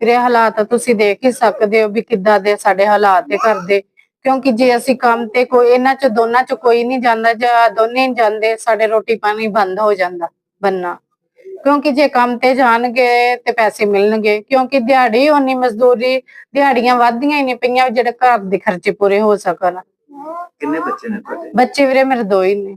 ਵੀਰੇ ਹਾਲਾਤ ਤੁਸੀਂ ਦੇਖ ਹੀ ਸਕਦੇ ਹੋ ਵੀ ਕਿੱਦਾਂ ਦੇ ਸਾਡੇ ਹਾਲਾਤ ਦੇ ਘਰ ਦੇ ਕਿਉਂਕਿ ਜੇ ਅਸੀਂ ਕੰਮ ਤੇ ਕੋਈ ਇਹਨਾਂ ਚ ਦੋਨਾਂ ਚ ਕੋਈ ਨਹੀਂ ਜਾਂਦਾ ਜਾਂ ਦੋਨੇ ਨਹੀਂ ਜਾਂਦੇ ਸਾਡੇ ਰੋਟੀ ਪਾਣੀ ਬੰਦ ਹੋ ਜਾਂਦਾ ਬੰਨਾ। ਕਿਉਂਕਿ ਜੇ ਕੰਮ ਤੇ ਜਾਣਗੇ ਤੇ ਪੈਸੇ ਮਿਲਣਗੇ ਕਿਉਂਕਿ ਦਿਹਾੜੀ ਹੋਣੀ ਮਜ਼ਦੂਰੀ ਦਿਹਾੜੀਆਂ ਵੱਧਦੀਆਂ ਹੀ ਨਹੀਂ ਪਈਆਂ ਜਿਹੜੇ ਘਰ ਦੇ ਖਰਚੇ ਪੂਰੇ ਹੋ ਸਕਣ। ਕਿੰਨੇ ਬੱਚੇ ਨੇ ਤੁਹਾਡੇ? ਬੱਚੇ ਵੀਰੇ ਮੇਰੇ ਦੋ ਹੀ ਨੇ।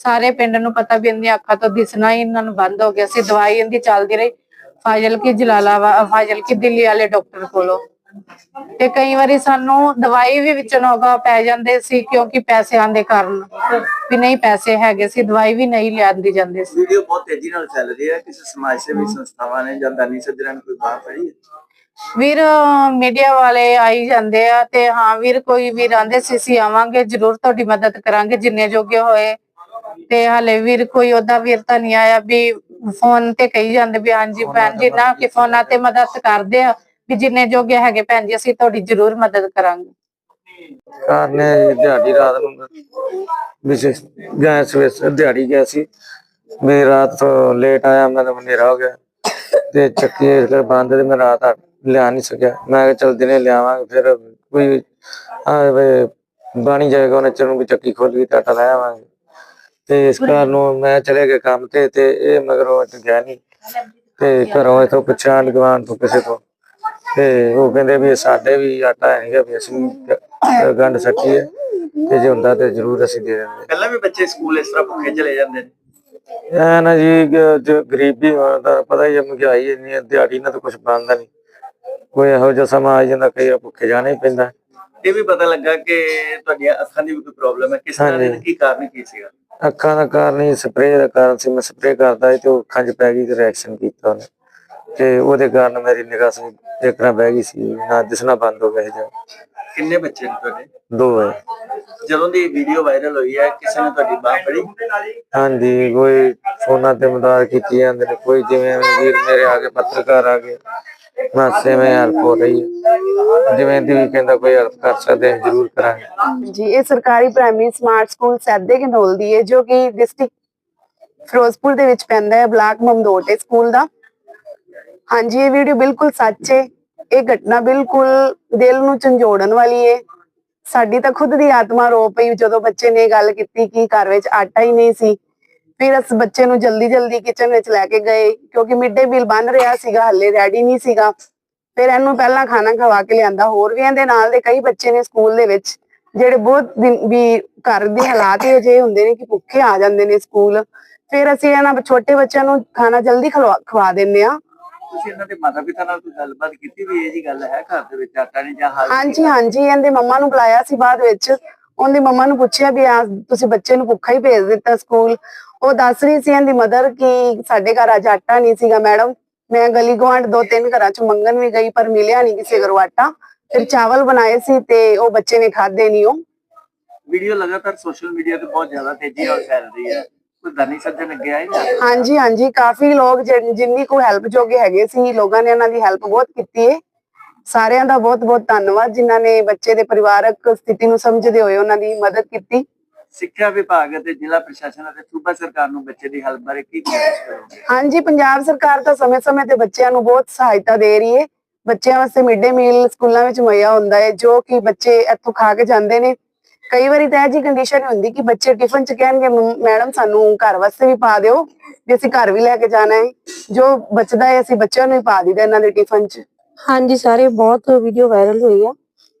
ਸਾਰੇ ਪਿੰਡ ਨੂੰ ਪਤਾ ਵੀ ਇਹਦੀਆਂ ਅੱਖਾਂ ਤੋਂ ਦਿਸਣਾ ਹੀ ਇਹਨਾਂ ਨੂੰ ਬੰਦ ਹੋ ਗਿਆ ਸੀ ਦਵਾਈ ਇਹਦੀ ਚੱਲਦੀ ਰਹੀ। ਫਾਜ਼ਲ ਕੀ ਜਲਾਲਾਬਾਦ ਫਾਜ਼ਲ ਕੀ ਦਿੱਲੀ ਵਾਲੇ ਡਾਕਟਰ ਕੋਲੋਂ। ਤੇ ਕਈ ਵਾਰੀ ਸਾਨੂੰ ਦਵਾਈ ਵੀ ਵਿੱਚ ਨੋਗਾ ਪੈ ਜਾਂਦੇ ਸੀ ਕਿਉਂਕਿ ਪੈਸਿਆਂ ਦੇ ਕਾਰਨ ਵੀ ਨਹੀਂ ਪੈਸੇ ਹੈਗੇ ਸੀ ਦਵਾਈ ਵੀ ਨਹੀਂ ਲਿਆਂਦੀ ਜਾਂਦੀ ਸੀ। ਵੀਡੀਓ ਬਹੁਤ ਤੇਜ਼ੀ ਨਾਲ ਚੱਲ ਰਹੀ ਹੈ ਕਿਸੇ ਸਮਾਜ ਸੇਵੀ ਸੰਸਥਾਵਾਂ ਨੇ ਜਾਂ ਦਾਨੀ ਸੱਜਣਾ ਨੇ ਕੋਈ ਬਾਤ ਹੈ? ਵੀਰ ਮੀਡੀਆ ਵਾਲੇ ਆਈ ਜਾਂਦੇ ਆ ਤੇ ਹਾਂ ਵੀਰ ਕੋਈ ਵੀਰ ਆਂਦੇ ਸੀ ਅਸੀਂ ਆਵਾਂਗੇ ਜ਼ਰੂਰ ਤੁਹਾਡੀ ਮਦਦ ਕਰਾਂਗੇ ਜਿੰਨੇ ਜੋਗੇ ਹੋਏ ਤੇ ਹਲੇ ਵੀਰ ਕੋਈ ਉਹਦਾ ਵੀਰ ਤਾਂ ਨਹੀਂ ਆਇਆ ਵੀ ਫੋਨ ਤੇ ਕਹੀ ਜਾਂਦੇ ਵੀ ਹਾਂਜੀ ਭੈਣ ਜੀ ਨਾ ਕਿ ਫੋਨਾਂ ਤੇ ਮਦਦ ਕਰਦੇ ਆ ਵੀ ਜਿੰਨੇ ਜੋਗੇ ਹੈਗੇ ਭੈਣ ਜੀ ਅਸੀਂ ਤੁਹਾਡੀ ਜ਼ਰੂਰ ਮਦਦ ਕਰਾਂਗੇ। ਕਾਰ ਨੇ ਦਿਹਾੜੀ ਰਾਤ ਨੂੰ ਵਿਸ਼ੇਸ਼ ਗਿਆ ਸਵੇਰ ਦਿਹਾੜੀ ਗਿਆ ਸੀ। ਮੈਂ ਰਾਤ ਲੇਟ ਆਇਆ ਮੈਂ ਤਾਂ ਹਨੇਰਾ ਹੋ ਗਿਆ ਤੇ ਚੱਕੀ ਇਸ ਕਰ ਬੰਦ ਤੇ ਮੈਂ ਰਾਤ ਲਿਆ ਨਹੀਂ ਸਕਿਆ। ਮੈਂ ਕਿਹਾ ਚਲ ਦਿਨੇ ਲਿਆਵਾਂਗੇ ਫਿਰ ਕੋਈ ਆ ਬਾਣੀ ਜਾਏਗਾ ਉਹਨੇ ਚਰਨ ਚੱਕੀ ਖੋਲ ਗਈ ਤਾਂ ਆਟਾ ਲੈ ਆਵਾਂਗੇ। ਤੇ ਇਸ ਕਾਰਨ ਨੂੰ ਮੈਂ ਚਲੇ ਗਿਆ ਕੰਮ ਤੇ ਤੇ ਇਹ ਮਗਰੋਂ ਅੱਜ ਗਿਆ ਨਹੀਂ ਤੇ ਘਰੋਂ ਇਥੋਂ ਪੁੱਛਿਆ ਗਵਾਨ ਤੋਂ ਕਿਸੇ ਤੋਂ। ਤੇ ਉਹ ਕਹਿੰਦੇ ਵੀ ਸਾਡੇ ਵੀ ਆਟਾ ਹੈ ਨਹੀਂਗਾ ਵੀ ਅਸੀਂ ਗੰਢ ਸੱਟੀ ਹੈ ਤੇ ਜੇ ਹੁੰਦਾ ਤੇ ਜ਼ਰੂਰ ਅਸੀਂ ਦੇ ਦਿੰਦੇ। ਪਹਿਲਾਂ ਵੀ ਬੱਚੇ ਸਕੂਲ ਇਸ ਤਰ੍ਹਾਂ ਭੁੱਖੇ ਚਲੇ ਜਾਂਦੇ ਨੇ? ਐ ਨਾ ਜੀ ਜੋ ਗਰੀਬੀ ਹੋਣ ਦਾ ਪਤਾ ਹੀ ਹੈ ਮਹਿੰਗਾਈ ਇੰਨੀ ਹੈ ਦਿਹਾੜੀ ਨਾਲ ਤਾਂ ਕੁਝ ਬਣਦਾ ਨਹੀਂ ਕੋਈ ਇਹੋ ਜਿਹਾ ਸਮਾਂ ਆ ਜਾਂਦਾ ਕਈ ਵਾਰ ਭੁੱਖੇ ਜਾਣਾ ਹੀ ਪੈਂਦਾ। ਇਹ ਵੀ ਪਤਾ ਲੱਗਾ ਕਿ ਤੁਹਾਡੀਆਂ ਅੱਖਾਂ ਦੀ ਵੀ ਕੋਈ ਪ੍ਰੋਬਲਮ ਹੈ। ਕਿਸ ਤਰ੍ਹਾਂ ਦੀ। ਕੀ ਕਾਰਨ ਕੀ ਸੀਗਾ? ਅੱਖਾਂ ਦਾ ਕਾਰਨ ਹੀ ਸਪਰੇਅ ਦਾ ਕਾਰਨ ਸੀ। ਮੈਂ ਸਪਰੇਅ ਕਰਦਾ ਸੀ ਤੇ ਉਹ ਅੱਖਾਂ 'ਚ ਪੈ ਗਈ ਤੇ ਰਿਐਕਸ਼ਨ ਕੀਤਾ ਉਹਨੇ। ਤੇ ਉਹਦੇ ਕਾਰਨ ਮੇਰੀ ਨਿਗਾਹ ਸੀ ਨਾ ਬਹਿ ਗਈ ਸੀ। ਨਾ ਦਿਸਣਾ ਬੰਦ ਹੋ ਗਿਆ ਜਾਂ ਕਿੰਨੇ ਬੱਚੇ ਨੇ ਤੁਹਾਡੇ? ਦੋ ਹੈ। ਜਦੋਂ ਦੀ ਵੀਡੀਓ ਵਾਇਰਲ ਹੋਈ ਹੈ ਕਿਸੇ ਨੇ ਤੁਹਾਡੀ ਬਾਹ ਫੜੀ? ਹਾਂਜੀ ਕੋਈ ਫੋਨਾਂ ਤੇ ਮਦਦ ਕੀਤੀ ਜਾਂਦੇ ਨੇ। ਕੋਈ ਜਿਵੇਂ ਵੀਰ ਮੇਰੇ ਆ ਗਏ ਪੱਤਰਕਾਰ ਆ ਗਏ। ਮਾਸੇ ਮੈਂ ਹੈਲਪ ਹੋ ਰਹੀ ਹੈ। ਜਿਵੇਂ ਦੀ ਵੀ ਕਹਿੰਦਾ ਕੋਈ ਹੈਲਪ ਕਰ ਸਕਦੇ ਹਾਂ, ਜ਼ਰੂਰ ਕਰਾਂਗੇ। ਜੀ ਇਹ ਸਰਕਾਰੀ primary smart school Saide Ghanaul ਦੀ ਹੈ ਜੋ ਕਿ ਡਿਸਟ੍ਰਿਕਟ ਫਿਰੋਜ਼ਪੁਰ ਦੇ ਵਿੱਚ ਪੈਂਦਾ ਹੈ ਬਲਾਕ ਮਮਦੋਟ ਹੈ ਸਕੂਲ ਦਾ। ਹਾਂਜੀ ਇਹ ਵੀਡੀਓ ਬਿਲਕੁਲ ਸੱਚ ਹੈ। ਇਹ ਘਟਨਾ ਬਿਲਕੁਲ ਦਿਲ ਨੂੰ ਝੰਜੋੜਨ ਵਾਲੀ ਹੈ। ਸਾਡੀ ਤਾਂ ਖੁਦ ਦੀ ਆਤਮਾ ਰੋ ਪਈ ਜਦੋਂ ਬੱਚੇ ਨੇ ਗੱਲ ਕੀਤੀ ਕਿ ਘਰ ਵਿੱਚ ਆਟਾ ਹੀ ਨਹੀਂ ਸੀ। ਫਿਰ ਉਸ ਬੱਚੇ ਨੂੰ ਜਲਦੀ ਜਲਦੀ ਕਿਚਨ ਵਿੱਚ ਲੈ ਕੇ ਗਏ ਕਿਉਂਕਿ ਮਿਡ ਮੀਲ ਬਣ ਰਿਹਾ ਸੀਗਾ ਹੱਲੇ ਰੈਡੀ ਨਹੀਂ ਸੀਗਾ। ਫਿਰ ਇਹਨੂੰ ਪਹਿਲਾਂ ਖਾਣਾ ਖਵਾ ਕੇ ਲਿਆਂਦਾ ਹੋਰ ਵੀ ਇਹਦੇ ਨਾਲ ਦੇ ਕਈ ਬੱਚੇ ਨੇ ਸਕੂਲ ਦੇ ਵਿੱਚ ਜਿਹੜੇ ਬਹੁਤ ਦਿਨ ਵੀ ਘਰ ਦੇ ਹਾਲਾਤ ਹੀ ਅਜੇ ਹੁੰਦੇ ਨੇ ਕਿ ਭੁੱਖੇ ਆ ਜਾਂਦੇ ਨੇ ਸਕੂਲ ਫਿਰ ਅਸੀਂ ਇਹਨਾਂ ਛੋਟੇ ਬੱਚਿਆਂ ਨੂੰ ਖਾਣਾ ਜਲਦੀ ਖਵਾ ਦਿੰਦੇ ਆ ਤੁਸੀਂ ਇਹਨਾਂ ਦੇ ਮਾਤਾ ਪਿਤਾ ਨਾਲ ਕੋਈ ਗੱਲਬਾਤ ਕੀਤੀ ਵੀ ਇਹ ਜੀ ਗੱਲ ਹੈ ਘਰ ਦੇ ਵਿੱਚ ਆਟਾ ਨਹੀਂ ਜਾਂ ਹਾਲ ਹਾਂਜੀ ਹਾਂਜੀ ਇਹਦੇ ਮੰਮਾ ਨੂੰ ਬੁਲਾਇਆ ਸੀ ਬਾਅਦ ਵਿੱਚ। ਉਹਦੀ ਮੰਮਾ ਨੂੰ ਪੁੱਛਿਆ ਵੀ ਆ ਤੁਸੀਂ ਬੱਚੇ ਨੂੰ ਭੁੱਖਾ ਹੀ ਭੇਜ ਦਿੱਤਾ ਸਕੂਲ ਉਹ ਦੱਸ ਰਹੀ ਸੀ ਇਹਦੀ ਮਦਰ ਕਿ ਸਾਡੇ ਘਰ ਅੱਜ ਆਟਾ ਨਹੀਂ ਸੀਗਾ ਮੈਡਮ ਮੈਂ ਗਲੀ ਗਵਾਂਢ ਦੋ ਤਿੰਨ ਘਰਾਂ ਚ ਮੰਗਣ ਵੀ ਗਈ ਪਰ ਮਿਲਿਆ ਨਹੀਂ ਕਿਸੇ ਘਰੋਂ ਆਟਾ। ਫਿਰ ਚਾਵਲ ਬਣਾਏ ਸੀ ਤੇ ਉਹ ਬੱਚੇ ਨੇ ਖਾਦੇ ਨਹੀਂ ਉਹ। ਵੀਡੀਓ ਲਗਾਤਾਰ ਸੋਸ਼ਲ ਮੀਡੀਆ ਤੇ ਬਹੁਤ ਜ਼ਿਆਦਾ ਤੇਜ਼ੀ ਨਾਲ ਫੈਲ ਰਹੀ ਹੈ। ਕੋਈ ਦਾਨੀ ਸੱਜਣ ਅੱਗੇ ਆਏ ਨਾ ਹਾਂਜੀ ਹਾਂਜੀ ਕਾਫੀ ਲੋਕ ਜਿਨ- ਕੋ ਹੈਲਪ ਜੋਗੇ ਹੈਗੇ ਸੀ ਲੋਕਾਂ ਨੇ ਇਹਨਾਂ ਦੀ ਹੈਲਪ ਬਹੁਤ ਕੀਤੀ ਹੈ ਸਾਰਿਆਂ ਦਾ ਬਹੁਤ ਬਹੁਤ ਧੰਨਵਾਦ ਜਿਨ੍ਹਾਂ ਨੇ ਬੱਚੇ ਦੇ ਪਰਿਵਾਰਕ ਸਥਿਤੀ ਨੂੰ ਸਮਝਦੇ ਹੋਏ ਉਹਨਾਂ ਦੀ ਮਦਦ ਕੀਤੀ। ਸਿੱਖਿਆ ਵਿਭਾਗ ਅਤੇ ਜ਼ਿਲ੍ਹਾ ਪ੍ਰਸ਼ਾਸਨ ਅਤੇ ਸੂਬਾ ਸਰਕਾਰ ਨੂੰ ਬੱਚੇ ਦੀ ਹੈਲਪ ਬਾਰੇ ਕੀ ਕੋਸ਼ਿਸ਼ ਕਰੋਗੇ? ਹਾਂਜੀ ਪੰਜਾਬ ਸਰਕਾਰ ਤਾਂ ਸਮੇਂ-ਸਮੇਂ ਤੇ ਬੱਚਿਆਂ ਨੂੰ ਬਹੁਤ ਸਹਾਇਤਾ ਦੇ ਰਹੀ ਹੈ। ਬੱਚਿਆਂ ਵਾਸਤੇ ਮਿਡ ਡੇ ਮੀਲ ਸਕੂਲਾਂ ਵਿੱਚ ਮੁਹੱਈਆ ਹੁੰਦਾ ਹੈ ਜੋ ਕਿ ਬੱਚੇ ਇੱਥੋਂ ਖਾ ਕੇ ਜਾਂਦੇ ਨੇ। ਕਈ ਵਾਰੀ ਤਾਂ ਇਹ ਜੀ ਕੰਡੀਸ਼ਨ ਹੁੰਦੀ ਕਿ ਬੱਚੇ ਟਿਫਨ ਚ ਕਹਿਣਗੇ "ਮੰਮ- ਮੈਡਮ ਸਾਨੂੰ ਘਰ ਵਾਸਤੇ ਵੀ ਪਾ ਦਿਓ ਵੀ ਅਸੀਂ ਘਰ ਵੀ ਲੈ ਕੇ ਜਾਣਾ ਹੈ। ਜੋ ਬਚਦਾ ਹੈ ਅਸੀਂ ਬੱਚਿਆਂ ਨੂੰ ਹੀ ਪਾ ਦਈਦਾ ਇਹਨਾਂ ਦੇ ਟਿਫਨ ਚ। ਹਾਂਜੀ ਸਾਰੇ ਬਹੁਤ ਵੀਡੀਓ ਵਾਇਰਲ ਹੋਈ ਆ।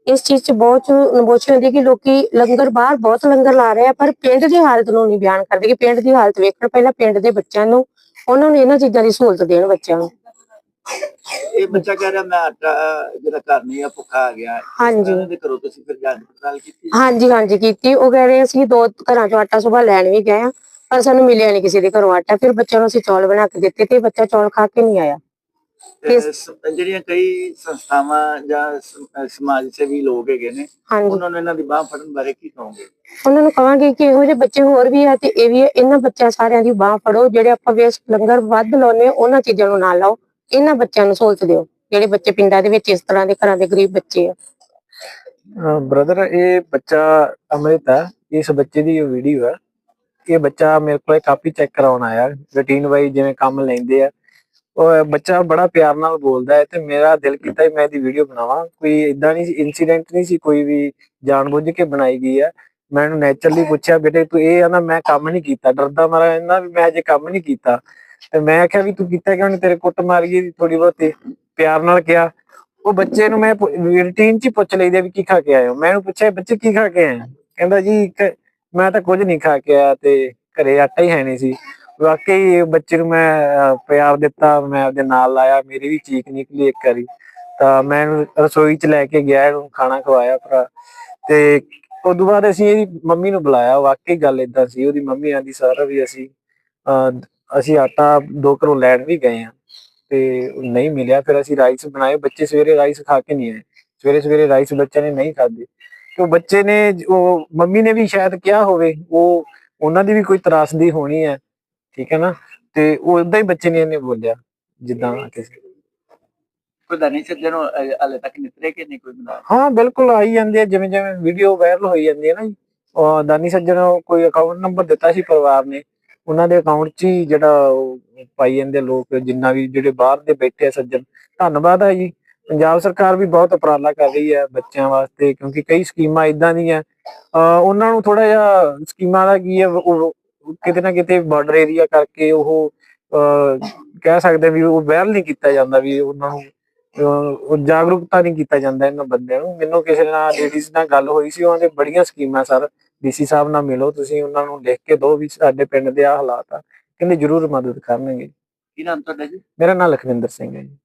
ਇਸ ਚੀਜ਼ 'ਚ ਬਹੁਤ ਨਬੋਚੀ ਹੁੰਦੀ ਕਿ ਲੋਕੀ ਲੰਗਰ ਬਾਹਰ ਬਹੁਤ ਲੰਗਰ ਲਾ ਰਹੇ ਆ ਪਰ ਪਿੰਡ ਦੀ ਹਾਲਤ ਨੂੰ ਨਹੀਂ ਬਿਆਨ ਕਰਦੇ ਕਿ ਪਿੰਡ ਦੀ ਹਾਲਤ ਵੇਖਣ ਪਹਿਲਾਂ ਪਿੰਡ ਦੇ ਬੱਚਿਆਂ ਨੂੰ ਉਹਨਾਂ ਨੂੰ ਇਹਨਾਂ ਚੀਜ਼ਾਂ ਦੀ ਸਹੂਲਤ ਦੇਣ ਬੱਚਿਆਂ ਨੂੰ। ਇਹ ਬੱਚਾ ਕਹਿ ਰਿਹਾ ਮੈਂ ਆਟਾ ਜਿਹੜਾ ਘਰ ਨਹੀਂ ਆ ਭੁੱਖਾ ਆ ਗਿਆ। ਹਾਂਜੀ। ਦੇ ਘਰੋਂ ਤੁਸੀਂ ਫਿਰ ਜਾਂਚ ਪੜਤਾਲ ਕੀਤੀ? ਹਾਂਜੀ ਹਾਂਜੀ ਕੀਤੀ। ਉਹ ਕਹਿ ਰਹੇ ਅਸੀਂ ਦੋ ਘਰਾਂ ਚੋਂ ਆਟਾ ਸੁਬਾ ਲੈਣ ਵੀ ਗਏ ਆ ਪਰ ਸਾਨੂੰ ਮਿਲਿਆ ਨਹੀਂ ਕਿਸੇ ਦੇ ਘਰੋਂ ਆਟਾ। ਫਿਰ ਬੱਚਿਆਂ ਨੂੰ ਅਸੀਂ ਚੌਲ ਬਣਾ ਕੇ ਦਿੱਤੇ ਤੇ ਬੱਚਾ ਚੌਲ ਖਾ ਕੇ ਨਹੀਂ ਆਇਆ। ਸ- ਜਿਹੜੀਆਂ ਕਈ ਸੰਸਥਾਵਾਂ ਜਾਂ ਸ- ਸਮਾਜ ਸੇਵੀ ਲੋਕ ਹੈਗੇ ਨੇ ਹਾਂਜੀ। ਉਹਨਾਂ ਨੂੰ ਇਹਨਾਂ ਦੀ ਬਾਹ ਫੜਨ ਬਾਰੇ ਕੀ ਕਹੋਗੇ? ਉਹਨਾਂ ਨੂੰ ਕਹਾਂਗੇ ਕਿ ਇਹੋ ਜਿਹੇ ਬੱਚੇ ਹੋਰ ਵੀ ਆ ਤੇ ਇਹ ਵੀ ਆ, ਇਹਨਾਂ ਬੱਚਿਆਂ ਸਾਰਿਆਂ ਦੀ ਬਾਹ ਫੜੋ ਜਿਹੜੇ ਆਪਾਂ ਵੇਸਟ ਲੰਗਰ ਵੱਧ ਲਾਉਨੇ ਉਹਨਾਂ ਚੀਜ਼ਾਂ ਨੂੰ ਨਾ ਲਾਓ ਇਹਨਾਂ ਬੱਚਿਆਂ ਨੂੰ ਸਹੂਲਤ ਦਿਓ ਜਿਹੜੇ ਬੱਚੇ ਪਿੰਡਾਂ ਦੇ ਵਿੱਚ ਇਸ ਤਰ੍ਹਾਂ ਦੇ ਘਰਾਂ ਦੇ ਗਰੀਬ ਬੱਚੇ ਆ। ਬ੍ਰਦਰ ਇਹ ਬੱਚਾ ਅੰਮ੍ਰਿਤ ਹੈ ਇਸ ਬੱਚੇ ਦੀ ਇਹ ਵੀਡੀਓ ਹੈ ਇਹ ਬੱਚਾ ਮੇਰੇ ਕੋਲ ਕਾਪੀ ਚੈੱਕ ਕਰਾਉਣ ਆਇਆ ਰੁਟੀਨ ਵਾਈ ਜਿਵੇਂ ਕੰਮ ਲੈਂਦੇ ਆ ਬੱਚਾ ਬੜਾ ਪਿਆਰ ਨਾਲ ਬੋਲਦਾ ਹੈ ਤੇ ਮੇਰਾ ਦਿਲ ਕੀਤਾ ਮੈਂ ਇਹਦੀ ਵੀਡੀਓ ਬਣਾਵਾਂ। ਕੋਈ ਇਦਾਂ ਨਹੀਂ ਇਨਸੀਡੈਂਟ ਨਹੀਂ ਸੀ ਕੋਈ ਵੀ ਜਾਣਬੁੱਝ ਕੇ ਬਣਾਈ ਗਈ ਹੈ। ਮੈਂ ਇਹਨੂੰ ਨੇਚਰਲੀ ਪੁੱਛਿਆ, ਬੇਟੇ ਤੂੰ ਇਹ ਆ ਨਾ, ਮੈਂ ਕੰਮ ਨਹੀਂ ਕੀਤਾ। ਡਰਦਾ ਮਾਰਾ ਇਹਨਾਂ ਵੀ ਮੈਂ ਅਜੇ ਕੰਮ ਨਹੀਂ ਕੀਤਾ। ਤੇ ਮੈਂ ਆਖਿਆ ਵੀ ਤੂੰ ਕੀਤਾ ਕਿਉਂ ਨਹੀਂ ਤੇਰੇ ਕੁੱਟ ਮਾਰੀਏ ਥੋੜੀ ਬਹੁਤੀ ਪਿਆਰ ਨਾਲ ਕਿਹਾ। ਉਹ ਬੱਚੇ ਨੂੰ ਮੈਂ ਰੂਟੀਨ ਚ ਪੁੱਛ ਲਈਦੇ ਵੀ ਕੀ ਖਾ ਕੇ ਆਏ ਹੋ? ਮੈਂ ਉਹਨੂੰ ਪੁੱਛਿਆ, ਬੱਚੇ ਕੀ ਖਾ ਕੇ ਆਏ? ਕਹਿੰਦਾ ਜੀ ਮੈਂ ਤਾਂ ਕੁਝ ਨਹੀਂ ਖਾ ਕੇ ਆਇਆ ਤੇ ਘਰੇ ਆਟਾ ਹੀ ਹੈ ਨਹੀਂ ਸੀ। ਵਾਕਈ ਬੱਚੇ ਨੂੰ ਮੈਂ ਪਿਆਰ ਦਿੱਤਾ ਮੈਂ ਆਪਦੇ ਨਾਲ ਲਾਇਆ ਮੇਰੀ ਵੀ ਚੀਕ ਨਿਕਲੀ ਇੱਕ ਵਾਰੀ। ਤਾਂ ਮੈਂ ਰਸੋਈ ਚ ਲੈ ਕੇ ਗਿਆ ਇਹਨੂੰ ਖਾਣਾ ਖਵਾਇਆ ਭਰਾ। ਤੇ ਉਦੋਂ ਬਾਅਦ ਅਸੀਂ ਇਹਦੀ ਮੰਮੀ ਨੂੰ ਬੁਲਾਇਆ ਵਾਕਈ ਗੱਲ ਇਦਾਂ ਸੀ ਉਹਦੀ ਮੰਮੀ ਆਂਦੀ ਸਾਰਾ ਵੀ ਅਸੀਂ ਅਹ, ਅਸੀਂ ਆਟਾ ਦੋ ਘਰੋਂ ਲੈਣ ਵੀ ਗਏ ਆ। ਤੇ ਨਹੀਂ ਮਿਲਿਆ ਫਿਰ ਅਸੀਂ ਰਾਈਸ ਬਣਾਏ। ਬੱਚੇ ਸਵੇਰੇ ਰਾਈਸ ਖਾ ਕੇ ਨਹੀਂ ਆਏ। ਸਵੇਰੇ ਸਵੇਰੇ ਰਾਈਸ ਬੱਚਿਆਂ ਨੇ ਨਹੀਂ ਖਾਦੇ ਤੇ ਉਹ ਬੱਚੇ ਨੇ ਉਹ ਮੰਮੀ ਨੇ ਵੀ ਸ਼ਾਇਦ ਕਿਹਾ ਹੋਵੇ ਉਹ ਉਹਨਾਂ ਦੀ ਵੀ ਕੋਈ ਤਰਾਸਦੀ ਹੋਣੀ ਹੈ। ਠੀਕ ਹੈ ਨਾ? ਤੇ ਉਹ ਉਦਾਂ ਹੀ ਬੱਚੇ ਨੇ ਇਹਨੇ ਬੋਲਿਆ ਜਿੱਦਾਂ ਕਿਸੇ ਕੋਈ ਦਾਨੀ ਸੱਜਣ ਹਲੇ ਤੱਕ ਨਿਤਰੇ ਕਿ ਨਹੀਂ ਕੋਈ ਬਣਾ ਹਾਂ ਬਿਲਕੁਲ ਆਈ ਜਾਂਦੇ ਆ ਜਿਵੇਂ ਜਿਵੇਂ ਵੀਡੀਓ ਵਾਇਰਲ ਹੋਈ ਜਾਂਦੀ ਹੈ ਨਾ ਜੀ। ਉਹ ਦਾਨੀ ਸੱਜਣ ਕੋਈ ਅਕਾਊਂਟ ਨੰਬਰ ਦਿੱਤਾ ਸੀ ਪਰਿਵਾਰ ਨੇ। ਉਹਨਾਂ ਦੇ ਅਕਾਊਂਟ 'ਚ ਹੀ ਜਿਹੜਾ ਉਹ ਪਾਈ ਜਾਂਦੇ ਆ ਲੋਕ ਜਿੰਨਾ ਵੀ ਜਿਹੜੇ ਬਾਹਰ ਦੇ ਬੈਠੇ ਸੱਜਣ। ਧੰਨਵਾਦ ਹੈ ਜੀ। ਪੰਜਾਬ ਸਰਕਾਰ ਵੀ ਬਹੁਤ ਉਪਰਾਲਾ ਕਰ ਰਹੀ ਹੈ ਬੱਚਿਆਂ ਵਾਸਤੇ ਕਿਉਂਕਿ ਕਈ ਸਕੀਮਾਂ ਇਦਾਂ ਦੀਆਂ ਉਹਨਾਂ ਨੂੰ ਥੋੜਾ ਜਿਹਾ ਸਕੀਮਾਂ ਦਾ ਕੀ ਹੈ ਕਿਤੇ ਨਾ ਕਿਤੇ ਬਾਰਡਰ ਏਰੀਆ ਕਰਕੇ ਉਹ ਕਹਿ ਸਕਦੇ ਵੀ ਉਹ ਵਾਇਰਲ ਨਹੀਂ ਕੀਤਾ ਜਾਂਦਾ ਵੀ ਉਹਨਾਂ ਨੂੰ ਉਹ ਜਾਗਰੂਕਤਾ ਨਹੀਂ ਕੀਤਾ ਜਾਂਦਾ ਇਹਨਾਂ ਬੰਦਿਆਂ ਨੂੰ। ਮੈਨੂੰ ਕਿਸੇ ਨਾਲ ਲੇਡੀਜ਼ ਨਾਲ ਗੱਲ ਹੋਈ ਸੀ ਉਹਨਾਂ ਦੇ ਬੜੀਆਂ ਸਕੀਮਾਂ ਸਰ। ਡੀਸੀ ਸਾਹਿਬ ਨਾਲ ਮਿਲੋ ਤੁਸੀਂ ਉਹਨਾਂ ਨੂੰ ਲਿਖ ਕੇ ਦਿਓ ਵੀ ਸਾਡੇ ਪਿੰਡ ਦੇ ਆ ਹਾਲਾਤ ਆ। ਕਹਿੰਦੇ ਜ਼ਰੂਰ ਮਦਦ ਕਰਨਗੇ। ਕੀ ਨਾਮ ਤੁਹਾਡਾ ਜੀ? ਮੇਰਾ ਨਾਮ ਲਖਵਿੰਦਰ ਸਿੰਘ ਹੈ ਜੀ।